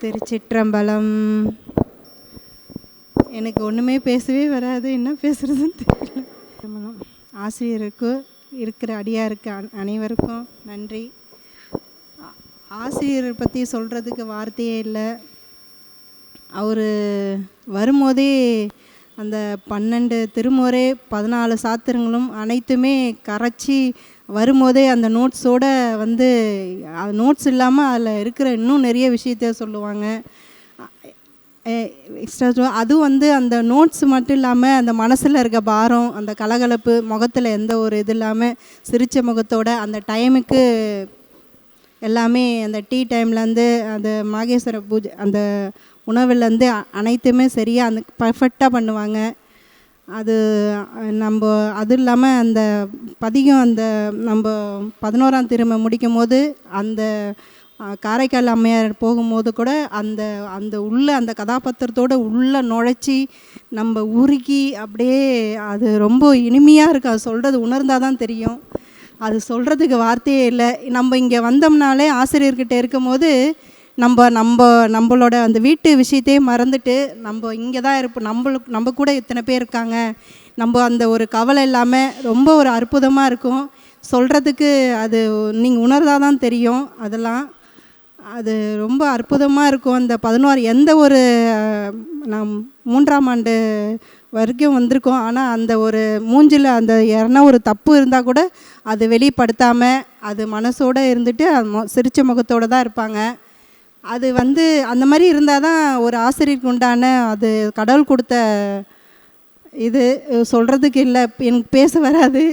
திருச்சிற்றம்பலம். எனக்கு ஒன்றுமே பேசவே வராது. என்ன பேசுகிறதுன்னு தெரியல. திருமணம் ஆசிரியருக்கு இருக்கிற அடியாருக்கு அன- அனைவருக்கும் நன்றி. ஆசிரியரை பற்றி சொல்கிறதுக்கு வார்த்தையே இல்லை. அவர் வரும்போதே அந்த பன்னெண்டு திருமுறை பதினாலு சாத்திரங்களும் அனைத்துமே கரைச்சி வரும்போதே அந்த நோட்ஸோட வந்து நோட்ஸ் இல்லாமல் அதில் இருக்கிற இன்னும் நிறைய விஷயத்த சொல்லுவாங்க. எக்ஸ்ட்ரா அதுவும் வந்து அந்த நோட்ஸ் மட்டும் இல்லாமல் அந்த மனசில் இருக்க பாரம் அந்த கலகலப்பு முகத்தில் எந்த ஒரு இது இல்லாமல் சிரித்த முகத்தோட அந்த டைமுக்கு எல்லாமே அந்த டீ டைம்லேருந்து அந்த மாகேஸ்வர பூஜை அந்த உணவுலேருந்து அனைத்துமே சரியாக அந்த பர்ஃபெக்டாக பண்ணுவாங்க. அது நம்ம அது இல்லாமல் அந்த பதிகம் அந்த நம்ம பதினோராம் திரும்ப முடிக்கும் போது அந்த காரைக்கால் அம்மையார் போகும்போது கூட அந்த அந்த உள்ள அந்த கதாபாத்திரத்தோட உள்ளே நுழைச்சி நம்ம உருகி அப்படியே அது ரொம்ப இனிமையாக இருக்கு. அது சொல்கிறது உணர்ந்தால் தான் தெரியும். அது சொல்கிறதுக்கு வார்த்தையே இல்லை. நம்ம இங்கே வந்தோம்னாலே ஆசிரியர்கிட்ட இருக்கும்போது நம்ம நம்ம நம்மளோட அந்த வீட்டு விஷயத்தையே மறந்துட்டு நம்ம இங்கே தான் இருப்போம். நம்மளுக்கு நம்ம கூட இத்தனை பேர் இருக்காங்க. நம்ம அந்த ஒரு கவலை இல்லாமல் ரொம்ப ஒரு அற்புதமாக இருக்கும். சொல்கிறதுக்கு அது நீங்கள் உணர்ந்தால் தான் தெரியும். அதெல்லாம் அது ரொம்ப அற்புதமாக இருக்கும். அந்த பதினோரு எந்த ஒரு நம் நாம் மூன்றாம் ஆண்டு வரைக்கும் வந்திருக்கோம். ஆனால் அந்த ஒரு மூஞ்சில் அந்த யாருன்னா ஒரு தப்பு இருந்தால் கூட அது வெளிப்படுத்தாமல் அது மனசோடு இருந்துட்டு சிரிச்ச முகத்தோடு தான் இருப்பாங்க. அது வந்து அந்த மாதிரி இருந்தால் தான் ஒரு ஆசிரியருக்கு உண்டான அது கடவுள் கொடுத்த இது சொல்கிறதுக்கு இல்லை எனக்கு பேச வராது.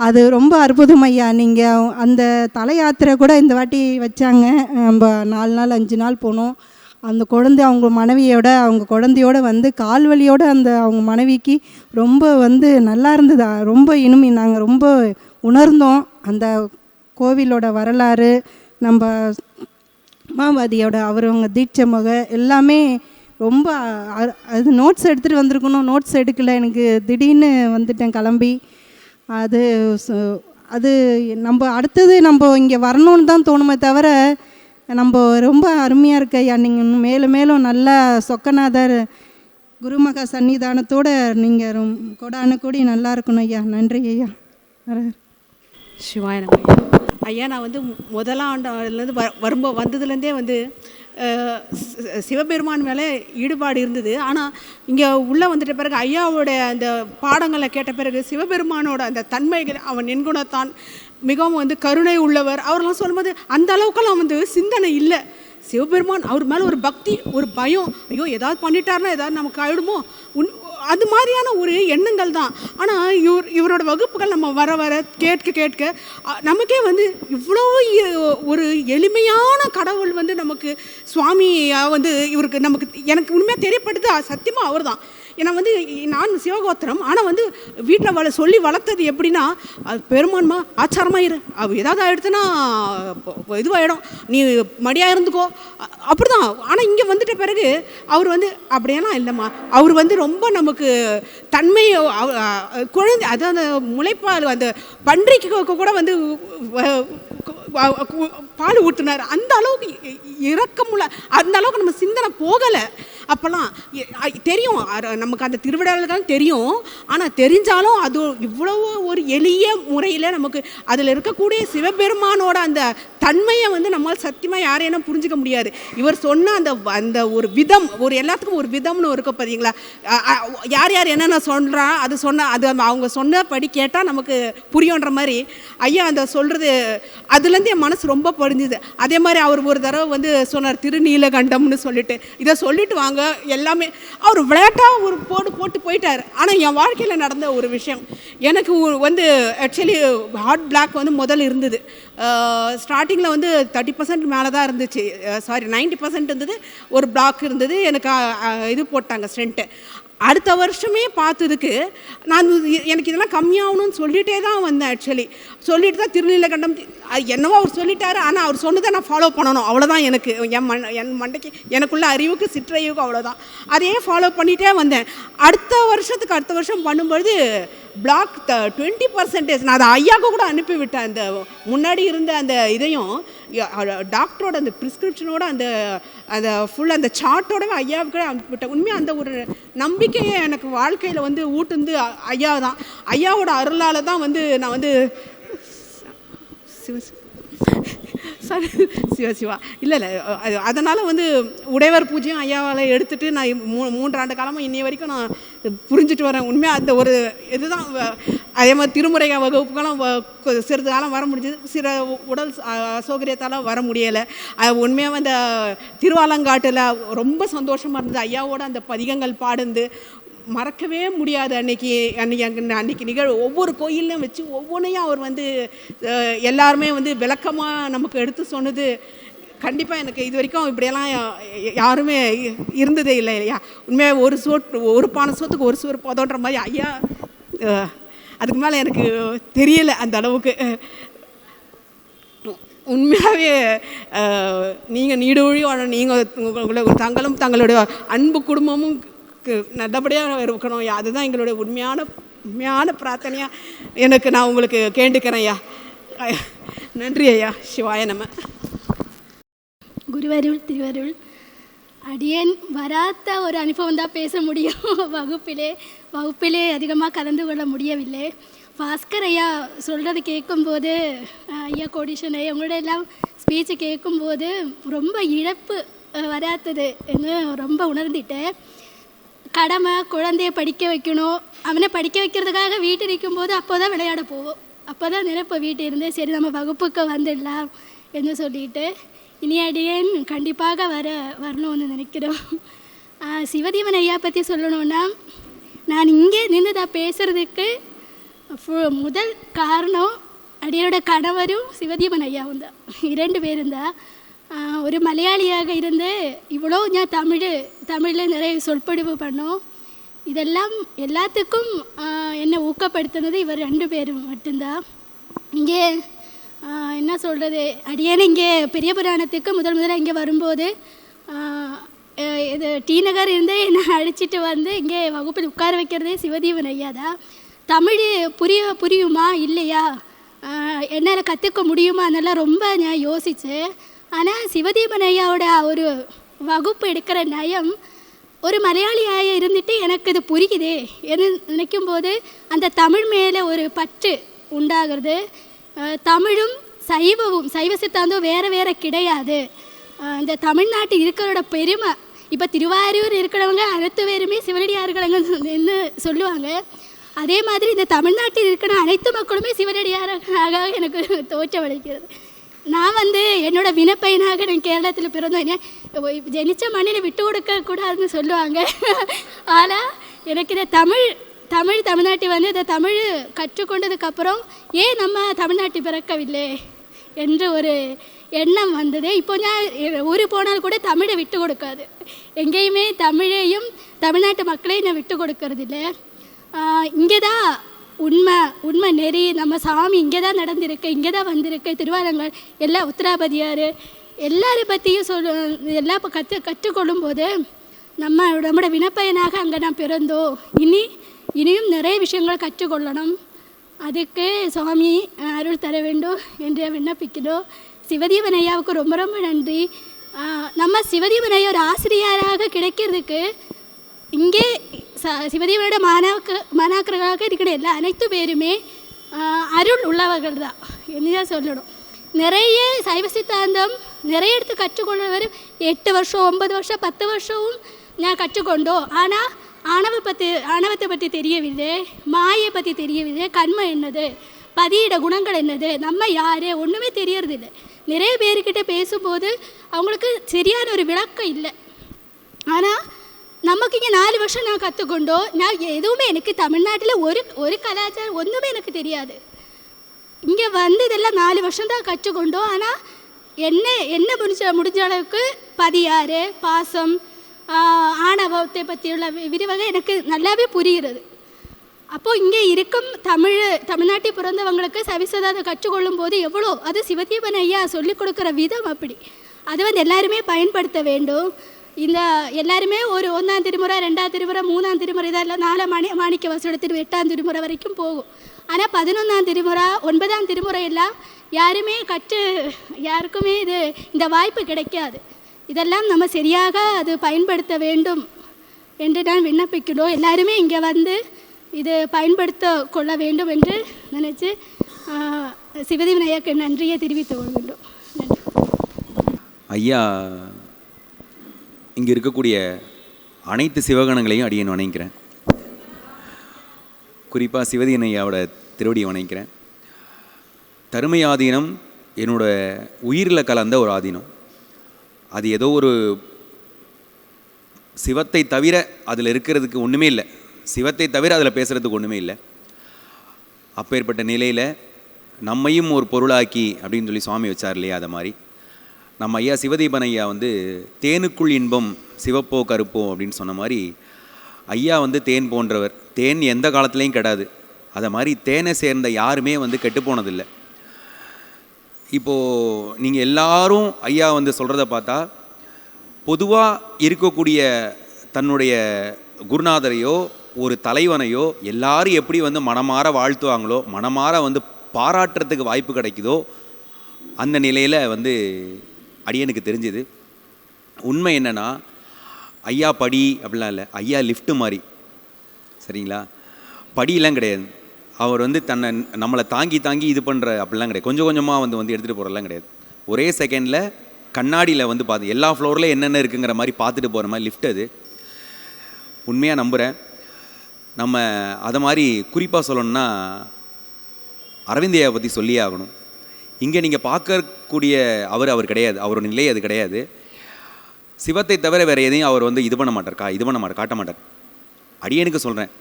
அது ரொம்ப அற்புதம் ஐயா. நீங்கள் அந்த தலை யாத்திரை கூட இந்த வாட்டி வச்சாங்க. நம்ம நாலு நாள் அஞ்சு நாள் போனோம். அந்த குழந்தை அவங்க மனைவியோட அவங்க குழந்தையோட வந்து கால் வலியோட அந்த அவங்க மனைவிக்கு ரொம்ப வந்து நல்லா இருந்தது? ரொம்ப இனிமை. நாங்கள் ரொம்ப உணர்ந்தோம். அந்த கோவிலோட வரலாறு நம்ம மாவாதியோட அவரவங்க தீட்சை முக எல்லாமே ரொம்ப அது நோட்ஸ் எடுத்துகிட்டு வந்திருக்கணும். நோட்ஸ் எடுக்கல எனக்கு திடீர்னு வந்துட்டேன் கிளம்பி. அது அது நம்ம அடுத்தது நம்ம இங்கே வரணும்னு தான் தோணுமே தவிர நம்ம ரொம்ப அருமையாக இருக்க ஐயா. நீங்கள் மேலும் மேலும் நல்லா சொக்கநாதர் குருமகா சன்னிதானத்தோடு நீங்கள் ரொம் கொடான கூடி நல்லா இருக்கணும் ஐயா. நன்றி ஐயா. வரேன். சிவாய ஐயா நான் வந்து முதலாம் ஆண்டுலேருந்து வ வரும்போ வந்ததுலேருந்தே வந்து சிவபெருமான் மேலே ஈடுபாடு இருந்தது. ஆனால் இங்கே உள்ளே வந்துட்ட பிறகு ஐயாவோட அந்த பாடங்களை கேட்ட பிறகு சிவபெருமானோட அந்த தன்மைகள் அவன் நென்குணத்தான் மிகவும் வந்து கருணை உள்ளவர். அவரெல்லாம் சொல்லும்போது அந்த அளவுக்கெல்லாம் வந்து சிந்தனை இல்லை. சிவபெருமான் அவர் மேலே ஒரு பக்தி ஒரு பயம். ஐயோ ஏதாவது பண்ணிட்டாருன்னா ஏதாவது நமக்கு ஆயிடுமோ? உன் அது மாதிரியான ஒரு எண்ணங்கள் தான். ஆனால் இவர் இவரோட வகுப்புகள் நம்ம வர வர கேட்க கேட்க நமக்கே வந்து இவ்வளோ ஒரு எளிமையான கடவுள் வந்து நமக்கு சுவாமியாக வந்து இவருக்கு நமக்கு எனக்கு உண்மையாக தெரியப்படுது. சத்தியமாக அவர் தான் ஏன்னா வந்து நான் சிவகோத்திரம் ஆனால் வந்து வீட்டில் வள சொல்லி வளர்த்தது எப்படின்னா அது பெருமான்மா ஆச்சாரமாக இரு அவ ஏதாவது ஆயிடுச்சுன்னா இதுவாகிடும் நீ மடியாக இருந்துக்கோ. அப்படி அப்படிதான். ஆனால் இங்கே வந்துட்ட பிறகு அவர் வந்து அப்படியெல்லாம் இல்லைம்மா. அவர் வந்து ரொம்ப நமக்கு தன்மையை குழந்தை அதாவது அந்த முளைப்பால் அந்த பன்றிக்கு கூட வந்து பால் ஊட்டினார் அந்த அளவுக்கு இ- அந்த அளவுக்கு நம்ம சிந்தனை போகலை. அப்போல்லாம் தெரியும். நமக்கு அந்த திருவிழாவில் தான் தெரியும். ஆனால் தெரிஞ்சாலும் அது இவ்வளவு ஒரு எளிய முறையில் நமக்கு அதில் இருக்கக்கூடிய சிவபெருமானோட அந்த தன்மையை வந்து நம்மால் சத்தியமாக யாரையும் புரிஞ்சுக்க முடியாது. இவர் சொன்ன அந்த வ- அந்த ஒரு விதம் ஒரு எல்லாத்துக்கும் ஒரு விதம்னு இருக்க பார்த்தீங்களா யார் யார் என்னென்ன சொல்கிறா அது சொன்ன அது அவங்க சொன்னபடி கேட்டால் நமக்கு புரியுன்ற மாதிரி ஐயா அந்த சொல்கிறது அதுலேருந்து என் மனசு ரொம்ப படிஞ்சுது. அதே மாதிரி அவர் ஒரு தடவை வந்து சொன்னார் திருநீலகண்டம்னு சொல்லிட்டு. இதை சொல்லிட்டு வாங்க எல்லாமே அவர் விளையாட்டாக ஒரு போட்டு போட்டு போயிட்டார். ஆனால் என் வாழ்க்கையில் நடந்த ஒரு விஷயம் எனக்கு வந்து ஆக்சுவலி ஹார்ட் பிளாக் வந்து முதல் இருந்தது. ஸ்டார்ட் ஸ்டார்டிங்கில் வந்து தேர்ட்டி பர்சன்ட் மேலே தான் இருந்துச்சு சாரி 90% பர்சன்ட் இருந்தது. ஒரு பிளாக் இருந்தது. எனக்கு இது போட்டாங்க ஸ்ட்ரென்ட்டு அடுத்த வருஷமே பார்த்ததுக்கு நான் எனக்கு இதெல்லாம் கம்மியாகணும்னு சொல்லிகிட்டே தான் வந்தேன் ஆக்சுவலி சொல்லிட்டு தான் திருநீலகண்டம் என்னவோ அவர் சொல்லிட்டாரு ஆனால் அவர் சொன்னதை நான் ஃபாலோ பண்ணணும். அவ்வளோதான் எனக்கு. என் மண் என் மண்டைக்கு எனக்குள்ள அறிவுக்கு சிற்றறிவுக்கு அவ்வளோதான் அதையே ஃபாலோ பண்ணிகிட்டே வந்தேன்? அடுத்த வருஷத்துக்கு அடுத்த வருஷம் பண்ணும்பொழுது பிளாக் டுவெண்ட்டி பர்சன்டேஜ் நான் அதை ஐயாவுக்கு கூட அனுப்பி விட்டேன் அந்த முன்னாடி இருந்த அந்த இதையும் டாக்டரோட அந்த ப்ரிஸ்கிரிப்ஷனோட அந்த அந்த ஃபுல் அந்த சார்ட்டோட ஐயாவுக்கு அனுப்பிவிட்டேன். உண்மையாக அந்த ஒரு நம்பிக்கையை எனக்கு வாழ்க்கையில் வந்து ஊட்டுந்து ஐயா தான். ஐயாவோட அருளால் தான் வந்து நான் வந்து சிவ. சாரி சிவா சிவா இல்லை இல்லை அது அதனால் வந்து உடையவர் பூஜையும் ஐயாவால் எடுத்துட்டு நான் மூ மூன்றாண்டு காலமாக இன்னைய வரைக்கும் நான் புரிஞ்சுட்டு வரேன். உண்மையாக அந்த ஒரு இதுதான் அதே மாதிரி திருமுறை வகுப்புகளும் வ- சிறிது காலம் வர முடிஞ்சது. சில உடல் அசௌகரியத்தால் வர முடியலை. உண்மையாக அந்த திருவாலங்காட்டில் ரொம்ப சந்தோஷமாக இருந்தது. ஐயாவோட அந்த பதிகங்கள் பாடுந்து மறக்கவே முடியாது அன்னைக்கு அன்னைக்கு அன்னைக்கு நிகழ்வு ஒவ்வொரு கோயிலையும் வச்சு ஒவ்வொன்றையும் அவர் வந்து எல்லாருமே வந்து விளக்கமாக நமக்கு எடுத்து சொன்னது. கண்டிப்பாக எனக்கு இது வரைக்கும் இப்படியெல்லாம் யாருமே இ- இருந்ததே இல்லை இல்லையா? உண்மையாக ஒரு சோட் ஒரு பானை சோத்துக்கு ஒரு சோறு போதோன்ற மாதிரி ஐயா அதுக்கு மேலே எனக்கு தெரியலை அந்த அளவுக்கு. உண்மையாகவே நீங்கள் நீடொழி வாழ நீங்கள் உங்களை தங்களும் தங்களுடைய அன்பு குடும்பமும் நல்லபடியாக இருக்கணும் ஐயா. அதுதான் எங்களுடைய உண்மையான உண்மையான பிரார்த்தனையாக எனக்கு நான் உங்களுக்கு கேண்டுக்கிறேன் ஐயா. நன்றி ஐயா. சிவாய நம்ம குருவருள் திருவருள். அடியேன் வராத ஒரு அனுபவம் தான் பேச முடியும். வகுப்பிலே வகுப்பிலே அதிகமாக கலந்து கொள்ள முடியவில்லை. பாஸ்கர் ஐயா சொல்கிறது கேட்கும்போது ஐயா கோடிஷன் ஐயா உங்களோட எல்லாம் ஸ்பீச்சு கேட்கும்போது ரொம்ப இழப்பு வராத்தது. வராதது என்று ரொம்ப உணர்ந்துட்டேன். கடமை குழந்தைய படிக்க வைக்கணும். அவனை படிக்க வைக்கிறதுக்காக வீட்டில் இருக்கும்போது அப்போ தான் விளையாட போவோம். அப்போ தான் நினைப்போம் வீட்டு இருந்தே சரி நம்ம வகுப்புக்கு வந்துடலாம் என்று சொல்லிட்டு இனி அடியேன் கண்டிப்பாக வர வரணும்னு நினைக்கிறோம். சிவதீவன் ஐயா பற்றி சொல்லணும்னா நான் இங்கே நின்று தான் பேசுகிறதுக்கு ஃபு- முதல் காரணம் அடியோட கணவரும் சிவதீபன் ஐயாவும் தான். இரண்டு பேரும் தான். ஒரு மலையாளியாக இருந்து இவ்வளோ நான் தமிழ் தமிழில் நிறைய சொற்பொழிவு பண்ணோம். இதெல்லாம் எல்லாத்துக்கும் என்னை ஊக்கப்படுத்தினது இவர் ரெண்டு பேரும் மட்டும்தான். இங்கே என்ன சொல்கிறது அடியேன்னு இங்கே பெரிய புராணத்துக்கு முதல் முதல்ல இங்கே வரும்போது இது டி நகர் இருந்து என்னை அழைச்சிட்டு வந்து இங்கே வகுப்பில் உட்கார வைக்கிறதே சிவதீவன் ஐயா தான். தமிழ் புரிய புரியுமா? இல்லையா? என்னால் கற்றுக்க முடியுமா? அதெல்லாம் ரொம்ப நான் யோசித்தேன் ஆனால் சிவதீபன் ஐயாவோட ஒரு வகுப்பு எடுக்கிற நயம் ஒரு மலையாளியாக இருந்துட்டு எனக்கு இது புரியுதே என்று நினைக்கும் போது அந்த தமிழ் மேலே ஒரு பற்று உண்டாகிறது. தமிழும் சைவமும் சைவ சித்தாந்தம் வேறு வேறு கிடையாது. இந்த தமிழ்நாட்டில் இருக்கிறோட பெருமை இப்போ திருவாரூர் இருக்கிறவங்க அனைத்து பேருமே சிவனடியார்கள்னு சொல்லுவாங்க. அதே மாதிரி இந்த தமிழ்நாட்டில் இருக்கிற அனைத்து மக்களுமே சிவனடியார்களாக எனக்கு தோற்றமளிக்கிறது. நான் வந்து என்னோட வினப்பையனாக நான் கேரளத்தில் பிறந்தேன். ஜெனிச்ச மண்ணில் விட்டு கொடுக்க கூடாதுன்னு சொல்லுவாங்க. ஆனால் எனக்கு இந்த தமிழ் தமிழ் தமிழ்நாட்டில் வந்து இந்த தமிழ் கற்றுக்கொண்டதுக்கப்புறம் ஏன் நம்ம தமிழ்நாட்டில் பிறக்கவில்லை என்று ஒரு எண்ணம் வந்தது. இப்போ நான் எ- ஊர் போனால் கூட தமிழை விட்டு கொடுக்காது. எங்கேயுமே தமிழையும் தமிழ்நாட்டு மக்களையும் நான் விட்டு கொடுக்கறதில்ல. இங்கே தான் உண்மை உண்மை நெறி. நம்ம சாமி இங்கே தான் நடந்திருக்கு இங்கே தான் வந்திருக்கு. திருவாரங்கள் எல்லா உத்தராபதியார் எல்லாரை பற்றியும் சொல் எல்லா கற்று கற்றுக்கொள்ளும் போது நம்ம நம்மளோட வினப்பயனாக அங்கே நான் பிறந்தோம். இனி இனியும் நிறைய விஷயங்கள் கற்றுக்கொள்ளணும். அதுக்கு சுவாமி அருள் தர வேண்டும் என்று விண்ணப்பிக்கிறோம். சிவதீவன் ஐயாவுக்கு ரொம்ப ரொம்ப நன்றி. நம்ம சிவதீவன் ஐயா ஒரு ஆசிரியராக கிடைக்கிறதுக்கு இங்கே சிவதேவனோட மாணாக்க மாணாக்கர்களாக இருக்கிற எல்லா அனைத்து பேருமே அருள் உள்ளவர்கள் தான் என்னதான் சொல்லணும். நிறைய சைவ சித்தாந்தம் நிறைய எடுத்து கற்றுக்கொள்வர் எட்டு வருஷம் ஒன்பது வருஷம் பத்து வருஷமும் நான் கற்றுக்கொண்டோம். ஆனால் ஆணவ பற்றி ஆணவத்தை பற்றி தெரியவில்லை மாயை பற்றி தெரியவில்லை கண்மை என்னது பதியிட குணங்கள் என்னது நம்ம யார் ஒன்றுமே தெரியறதில்லை. நிறைய பேர்கிட்ட பேசும்போது அவங்களுக்கு சரியான ஒரு விளக்கம் இல்லை. ஆனால் நமக்கு இங்கே நாலு வருஷம் நான் கற்றுக்கொண்டோம் நான் எதுவுமே எனக்கு தமிழ்நாட்டில் ஒரு ஒரு கலாச்சாரம் ஒன்றுமே எனக்கு தெரியாது இங்கே வந்து இதெல்லாம் நாலு வருஷம் தான் கற்றுக்கொண்டோம் ஆனால் என்ன என்ன முடிஞ்ச முடிஞ்ச அளவுக்கு பதியாறு பாசம் ஆணவத்தை பற்றியுள்ள வி- விரிவாக எனக்கு நல்லாவே புரிகிறது அப்போது இங்கே இருக்கும் தமிழ் தமிழ்நாட்டை பிறந்தவங்களுக்கு சவிசதாதை கற்றுக்கொள்ளும் போது எவ்வளோ அது சிவதீபன் ஐயா சொல்லிக் கொடுக்குற விதம் அப்படி அது வந்து எல்லாருமே பயன்படுத்த வேண்டும் இந்த எல்லாருமே ஒரு ஒன்றாம் திருமுறை ரெண்டாம் திருமுறை மூணாம் திருமுறை இதெல்லாம் நாலாம் மணி மாணிக்க வசூட எட்டாம் திருமுறை வரைக்கும் போகும். ஆனால் பதினொன்றாம் திருமுறை ஒன்பதாம் திருமுறை எல்லாம் யாருமே கற்று யாருக்குமே இது இந்த வாய்ப்பு கிடைக்காது. இதெல்லாம் நம்ம சரியாக அது பயன்படுத்த வேண்டும் என்று நான் விண்ணப்பிக்கிறோம். எல்லாருமே இங்கே வந்து இது பயன்படுத்த கொள்ள வேண்டும் என்று நினச்சி சிவதி விநாயகருக்கு நன்றியை தெரிவித்துக் கொள்கின்றோம். நன்றி. ஐயா இங்கே இருக்கக்கூடிய அனைத்து சிவகணங்களையும் அடியேன் வணங்கிக்கிறேன். குறிப்பாக சிவதியன் ஐயாவோட திருவடியை வணங்கிக்கிறேன். தருமை ஆதீனம் என்னோட உயிரில் கலந்த ஒரு ஆதீனம். அது ஏதோ ஒரு சிவத்தை தவிர அதில் இருக்கிறதுக்கு ஒன்றுமே இல்லை. சிவத்தை தவிர அதில் பேசுகிறதுக்கு ஒன்றுமே இல்லை. அப்பேற்பட்ட நிலையில் நம்மையும் ஒரு பொருளாக்கி அப்படின்னு சொல்லி சுவாமி வச்சார் இல்லையா அதை மாதிரி. நம்ம ஐயா சிவதீபன் ஐயா வந்து தேனுக்குள் இன்பம் சிவப்போ கருப்போ அப்படின்னு சொன்ன மாதிரி ஐயா வந்து தேன் போன்றவர். தேன் எந்த காலத்துலேயும் கெடாது. அதை மாதிரி தேனை சேர்ந்த யாருமே வந்து கெட்டுப்போனதில்லை இப்போது நீங்கள் எல்லாரும் ஐயா வந்து சொல்கிறத பார்த்தா பொதுவாக இருக்கக்கூடிய தன்னுடைய குருநாதரையோ ஒரு தலைவனையோ எல்லாரும் எப்படி வந்து மனமாற வாழ்த்துவாங்களோ மனமாற வந்து பாராட்டுறதுக்கு வாய்ப்பு கிடைக்குதோ அந்த நிலையில் வந்து அடியனுக்கு தெரிஞ்சுது. உண்மை என்னென்னா ஐயா படி அப்படிலாம் இல்லை ஐயா லிஃப்ட்டு மாதிரி சரிங்களா? படியெலாம் கிடையாது. அவர் வந்து தன்னை நம்மளை தாங்கி தாங்கி இது பண்ணுற அப்படிலாம் கிடையாது. கொஞ்சம் கொஞ்சமாக வந்து வந்து எடுத்துகிட்டு போகிறலாம் கிடையாது. ஒரே செகண்டில் கண்ணாடியில் வந்து பார்த்து எல்லா ஃப்ளோரில் என்னென்ன இருக்குங்கிற மாதிரி பார்த்துட்டு போகிற மாதிரி லிஃப்ட் அது. உண்மையாக நம்புகிறேன் நம்ம அதை மாதிரி குறிப்பாக சொல்லணும்னா அரவிந்தையா பற்றி சொல்லியே ஆகணும். இங்கே நீங்கள் பார்க்கக்கூடிய அவர் அவர் கிடையாது. அவரோட நிலை அது கிடையாது. சிவத்தை தவிர வேறு எதையும் அவர் வந்து இது பண்ண மாட்டார். கா இது பண்ண மாட்டார் காட்ட மாட்டார். அடியனுக்கு சொல்கிறேன்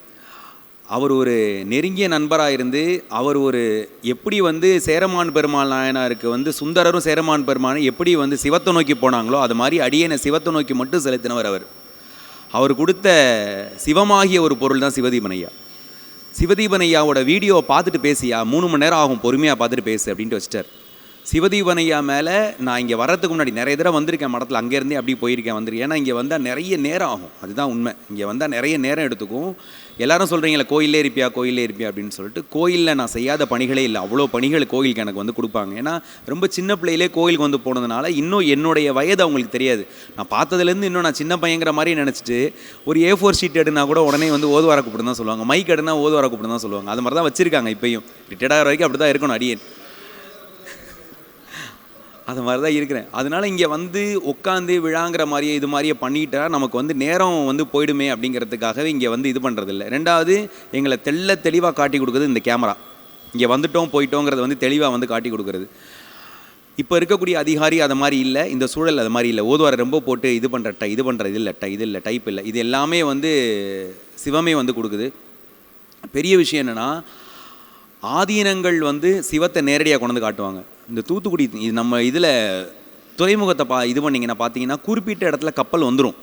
அவர் ஒரு நெருங்கிய நண்பராக இருந்து அவர் ஒரு எப்படி வந்து சேரமான் பெருமாள் நாயனாருக்கு வந்து சுந்தரரும் சேரமான் பெருமானும் எப்படி வந்து சிவத்தை நோக்கி போனாங்களோ அது மாதிரி அடியனை சிவத்தை நோக்கி மட்டும் செலுத்தினவர் அவர். அவர் கொடுத்த சிவமாகிய ஒரு பொருள் தான் சிவதீபன் ஐயா. சிவதீபன் ஐயாவோட வீடியோவை பார்த்துட்டு பேசியா? மூணு மணி நேரம் ஆகும் பொறுமையாக பார்த்துட்டு பேசு அப்படின்ட்டு வச்சிட்டார். சிவதீபனையா மேலே நான் இங்கே வர்றதுக்கு முன்னாடி நிறைய தடவை வந்திருக்கேன் மடத்தில். அங்கேருந்தே அப்படி போயிருக்கேன் வந்திருக்கேன். ஏன்னா இங்கே வந்தால் நிறைய நேரம் ஆகும். அதுதான் உண்மை. இங்கே வந்தால் நிறைய நேரம் எடுத்துக்கும். எல்லாரும் சொல்கிறீங்களே கோயிலே இருப்பியா கோயிலே இருப்பியா? அப்படின்னு சொல்லிட்டு கோயிலில் நான் செய்யாத பணிகளே இல்லை. அவ்வளோ பணிகள் கோயிலுக்கு எனக்கு வந்து கொடுப்பாங்க. ஏன்னா ரொம்ப சின்ன பிள்ளையிலே கோயிலுக்கு வந்து போனதுனால இன்னும் என்னுடைய வயது அவங்களுக்கு தெரியாது. நான் பார்த்ததுலேருந்து இன்னும் நான் சின்ன பையங்கிற மாதிரி நினச்சிட்டு ஒரு ஏ ஃபோர் ஷீட் எடுனா கூட உடனே வந்து ஓதுவார கூப்பிட்டு தான் சொல்லுவாங்க. மைக் எடுனா ஓதுவார கூப்பிட்டு தான் சொல்லுவாங்க. அது மாதிரி தான் வச்சுருக்காங்க இப்பயும். ரிட்டையர்ட் ஆகிற வரைக்கும் அப்படி தான் இருக்கணும் அடியேன் அது மாதிரி தான் இருக்கிறேன். அதனால் இங்கே வந்து உட்காந்து விழாங்கிற மாதிரியே இது மாதிரியே பண்ணிட்டா நமக்கு வந்து நேரம் வந்து போயிடுமே அப்படிங்கிறதுக்காகவே இங்கே வந்து இது பண்ணுறதில்ல ரெண்டாவது எங்களை தெள்ள தெளிவாக காட்டி கொடுக்குறது இந்த கேமரா. இங்கே வந்துட்டோம் போயிட்டோங்கிறது வந்து தெளிவாக வந்து காட்டி கொடுக்குறது. இப்போ இருக்கக்கூடிய அதிகாரி அது மாதிரி இல்லை இந்த சூழல் அது மாதிரி இல்லை. ஓதுவாரை ரொம்ப போட்டு இது பண்ணுற டை இது பண்ணுற இது இல்லை டை இது இல்லை டைப் இல்லை. இது எல்லாமே வந்து சிவமே வந்து கொடுக்குது. பெரிய விஷயம் என்னென்னா ஆதீனங்கள் வந்து சிவத்தை நேரடியாக கொண்டு வந்து காட்டுவாங்க. இந்த தூத்துக்குடி இது நம்ம இதில் துறைமுகத்தை பா இது பண்ணிங்கன்னா பார்த்தீங்கன்னா குறிப்பிட்ட இடத்துல கப்பல் வந்துடும்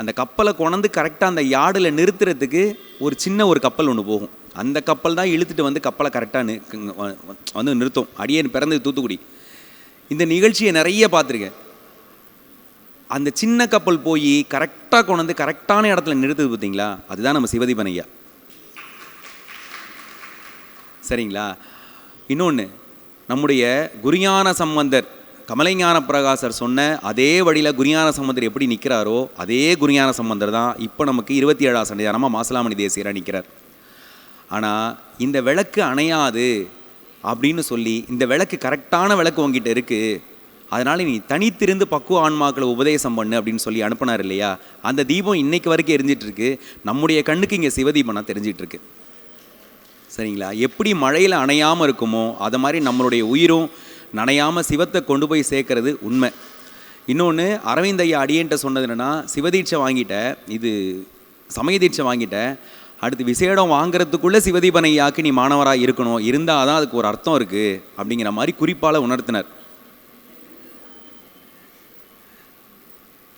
அந்த கப்பலை கொண்டு கரெக்டாக அந்த யார்டில் நிறுத்துறதுக்கு ஒரு சின்ன ஒரு கப்பல் ஒன்று போகும். அந்த கப்பல் தான் இழுத்துட்டு வந்து கப்பலை கரெக்டாக வந்து நிறுத்தும். அடியேன் பிறந்தது தூத்துக்குடி. இந்த நிகழ்ச்சியை நிறைய பார்த்துருக்கேன். அந்த சின்ன கப்பல் போய் கரெக்டாக கொண்டு வந்து கரெக்டான இடத்துல நிறுத்துது பார்த்தீங்களா அதுதான் நம்ம சிவதீபன் ஐயா. சரிங்களா? இன்னொன்று நம்முடைய குருஞான சம்பந்தர் கமலைஞான பிரகாசர் சொன்ன அதே வழியில் குருஞான சம்பந்தர் எப்படி நிற்கிறாரோ அதே குருஞான சம்பந்தர் தான் இப்போ நமக்கு இருபத்தி ஏழாம் சன்னிதானமாக மாசலாமணி தேசியராக நிற்கிறார் ஆனால் இந்த விளக்கு அணையாது அப்படின்னு சொல்லி இந்த விளக்கு கரெக்டான விளக்கு உங்ககிட்ட இருக்குது அதனால் நீ தனித்திருந்து பக்குவ ஆன்மாக்களை உபதேசம் பண்ணு அப்படின்னு சொல்லி அனுப்பினார் இல்லையா? அந்த தீபம் இன்றைக்கு வரைக்கும் எரிஞ்சிட்ருக்கு நம்முடைய கண்ணுக்கு இங்கே சிவதீபம் நான் இருக்கு. சரிங்களா? எப்படி மழையில் அணையாமல் இருக்குமோ அதை மாதிரி நம்மளுடைய உயிரும் நனையாமல் சிவத்தை கொண்டு போய் சேர்க்கறது உண்மை. இன்னொன்று அரவிந்த் ஐயா அடியன்ட்ட சொன்னது என்னென்னா சிவதீட்சை வாங்கிட்ட இது சமய தீட்சை வாங்கிட்ட அடுத்து விசேடம் வாங்குறதுக்குள்ளே சிவதீபன் ஐயாவுக்கு நீ மாணவராக இருக்கணும் இருந்தால் தான் அதுக்கு ஒரு அர்த்தம் இருக்குது அப்படிங்கிற மாதிரி குறிப்பால் உணர்த்தினர்.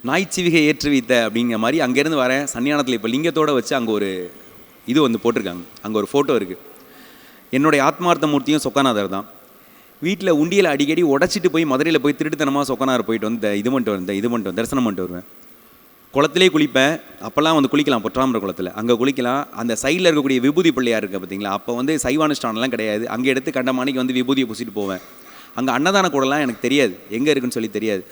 நாய்ச்சிவிகை ஏற்றுவித்த அப்படிங்கிற மாதிரி அங்கேருந்து வரேன். சன்னியானத்தில் இப்போ லிங்கத்தோடு வச்சு அங்கே ஒரு இது வந்து போட்டிருக்காங்க. அங்கே ஒரு ஃபோட்டோ இருக்குது என்னுடைய ஆத்மார்த்த மூர்த்தியும் சொக்கநாதர் தான். வீட்டில் உண்டியில் அடிக்கடி உடச்சிட்டு போய் மதுரையில் போய் திருட்டுத்தனமாக சொக்கநாதர் போயிட்டு வந்து இது பண்ணிட்டு வந்தேன் இது பண்ணிட்டு தரிசனம் பண்ணிட்டு வருவேன். குளத்திலே குளிப்பேன். அப்போல்லாம் வந்து குளிக்கலாம் பொற்றாமர குளத்தில். அங்கே குளிக்கலாம். அந்த சைடில் இருக்கக்கூடிய விபூதி பிள்ளையார் இருக்குது பார்த்தீங்களா அப்போ வந்து சைவானுஷ்டானெலாம் கிடையாது. அங்கே எடுத்து கண்டமானிக்கு வந்து விபூதியை பூசிட்டு போவேன். அங்கே அன்னதான கூடலாம் எனக்கு தெரியாது. எங்கே இருக்குன்னு சொல்லி தெரியாது.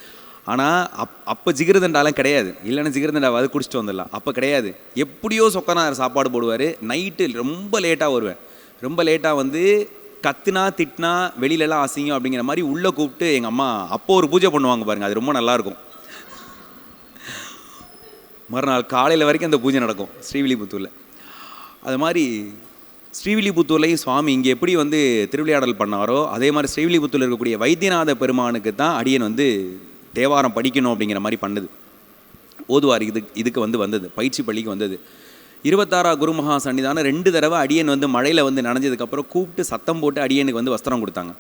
ஆனால் அப் அப்போ ஜிகிரதண்டாலாம் கிடையாது. இல்லைன்னா ஜிகிரதண்டாவது குடிச்சிட்டு வந்துடலாம். அப்போ கிடையாது. எப்படியோ சொக்கனார் சாப்பாடு போடுவார். நைட்டு ரொம்ப லேட்டாக வருவேன். ரொம்ப லேட்டாக வந்து கத்துனா திட்டினா வெளியிலலாம் அசிங்கம் அப்படிங்கிற மாதிரி உள்ளே கூப்பிட்டு எங்கள் அம்மா அப்போ ஒரு பூஜை பண்ணுவாங்க பாருங்கள் அது ரொம்ப நல்லாயிருக்கும். மறுநாள் காலையில் வரைக்கும் அந்த பூஜை நடக்கும். ஸ்ரீவில்லிபுத்தூரில். அது மாதிரி ஸ்ரீவில்லிபுத்தூர்லையும் சுவாமி இங்கே எப்படி வந்து திருவிளையாடல் பண்ணாரோ அதே மாதிரி ஸ்ரீவில்லிபுத்தூரில் இருக்கக்கூடிய வைத்தியநாத பெருமானுக்கு தான் அடியன் வந்து தேவாரம் படிக்கணும் அப்படிங்கிற மாதிரி பண்ணுது. ஓதுவார் இது இதுக்கு வந்து வந்தது பயிற்சி பள்ளிக்கு வந்தது. இருபத்தாறா குருமகா சன்னிதானம் ரெண்டு தடவை அடியன் வந்து மழையில் வந்து நனைஞ்சதுக்கப்புறம் கூப்பிட்டு சத்தம் போட்டு அடியனுக்கு வந்து வஸ்திரம் கொடுத்தாங்க.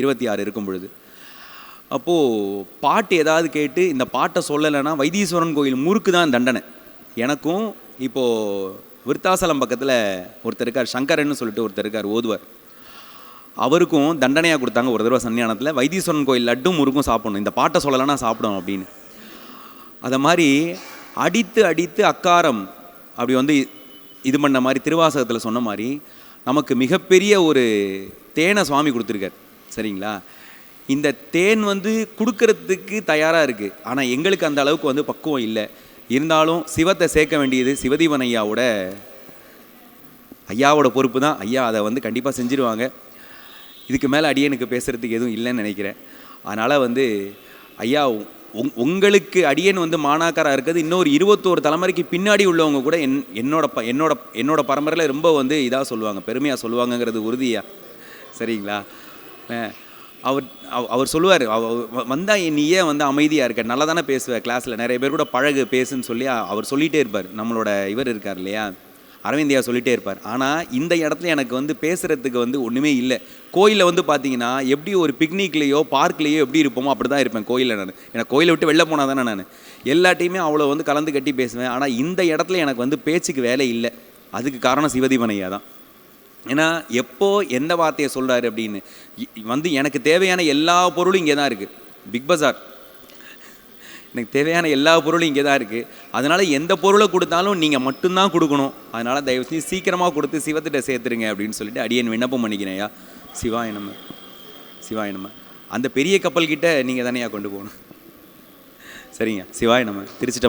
இருபத்தி ஆறு இருக்கும் பொழுது. அப்போது பாட்டு ஏதாவது கேட்டு இந்த பாட்டை சொல்லலைன்னா வைத்தீஸ்வரன் கோயில் முறுக்கு தான் தண்டனை. எனக்கும் இப்போது விருத்தாசலம் பக்கத்தில் ஒருத்தர் இருக்கார் சங்கரன்னு சொல்லிட்டு ஒருத்தர் இருக்கார் ஓதுவார். அவருக்கும் தண்டனையாக கொடுத்தாங்க ஒரு தடவை சன்னியானத்தில். வைத்தீஸ்வரன் கோயில் லட்டும் முறுக்கும் சாப்பிடணும். இந்த பாட்டை சொல்லலைன்னா சாப்பிடணும் அப்படின்னு. அதை மாதிரி அடித்து அடித்து அக்காரம் அப்படி வந்து இது பண்ண மாதிரி திருவாசகத்தில் சொன்ன மாதிரி நமக்கு மிகப்பெரிய ஒரு தேனை சுவாமி கொடுத்துருக்கார். சரிங்களா? இந்த தேன் வந்து கொடுக்கறதுக்கு தயாராக இருக்குது ஆனால் எங்களுக்கு அந்த அளவுக்கு வந்து பக்குவம் இல்லை. இருந்தாலும் சிவத்தை சேர்க்க வேண்டியது சிவதீவன் ஐயாவோட ஐயாவோட பொறுப்பு தான். ஐயா அதை வந்து கண்டிப்பாக செஞ்சிருவாங்க. இதுக்கு மேலே அடியனுக்கு பேசுகிறதுக்கு எதுவும் இல்லைன்னு நினைக்கிறேன். அதனால் வந்து ஐயா உங் உங்களுக்கு அடியன் வந்து மாணாக்கராக இருக்கிறது இன்னொரு இருபத்தோரு தலைமுறைக்கு பின்னாடி உள்ளவங்க கூட என் என்னோட ப என்னோட என்னோட பரம்பரையில் ரொம்ப வந்து இதாக சொல்லுவாங்க. பெருமையாக சொல்லுவாங்கங்கிறது உறுதியா. சரிங்களா? அவர் அவ- அவர் சொல்லுவார் வந்தால் நீ ஏன் வந்து அமைதியாக இருக்க நல்லா தானே பேசுவேன் கிளாஸில் நிறைய பேர் கூட பழகு பேசுன்னு சொல்லி அவர் சொல்லிகிட்டே இருப்பார். நம்மளோட இவர் இருக்கார் இல்லையா? அரவிந்தியா சொல்லிகிட்டே இருப்பார். ஆனால் இந்த இடத்துல எனக்கு வந்து பேசுகிறதுக்கு வந்து ஒன்றுமே இல்லை. கோயிலில் வந்து பார்த்தீங்கன்னா எப்படி ஒரு பிக்னிக்லேயோ பார்க்லேயோ எப்படி இருப்போமோ அப்படி தான் இருப்பேன் கோயிலில் நான். எனக்கு கோயிலை விட்டு வெளில போனால் தானே நான். எல்லாட்டையுமே அவ்வளோ வந்து கலந்து கட்டி பேசுவேன். ஆனால் இந்த இடத்துல எனக்கு வந்து பேச்சுக்கு வேலை இல்லை. அதுக்கு காரணம் சிவதீபனையா தான். ஏன்னா எப்போ எந்த வார்த்தையை சொல்கிறாரு அப்படின்னு வந்து எனக்கு தேவையான எல்லா பொருளும் இங்கே தான் இருக்குது பிக் பஜார். எனக்கு தேவையான எல்லா பொருளும் இங்கே தான் இருக்குது அதனால் எந்த பொருளை கொடுத்தாலும் நீங்கள் மட்டும்தான் கொடுக்கணும். அதனால் தயவு செஞ்சு சீக்கிரமாக கொடுத்து சிவத்திட்ட சேர்த்துருங்க அப்படின்னு சொல்லிட்டு அடியேன் விண்ணப்பம் பண்ணிக்கிறேன் ஐயா. சிவாய நம்ம சிவாய நம்ம அந்த பெரிய கப்பல்கிட்ட நீங்கள் தானேயா கொண்டு போகணும்? சரிங்க. சிவாய நம்ம திருச்சிட்ட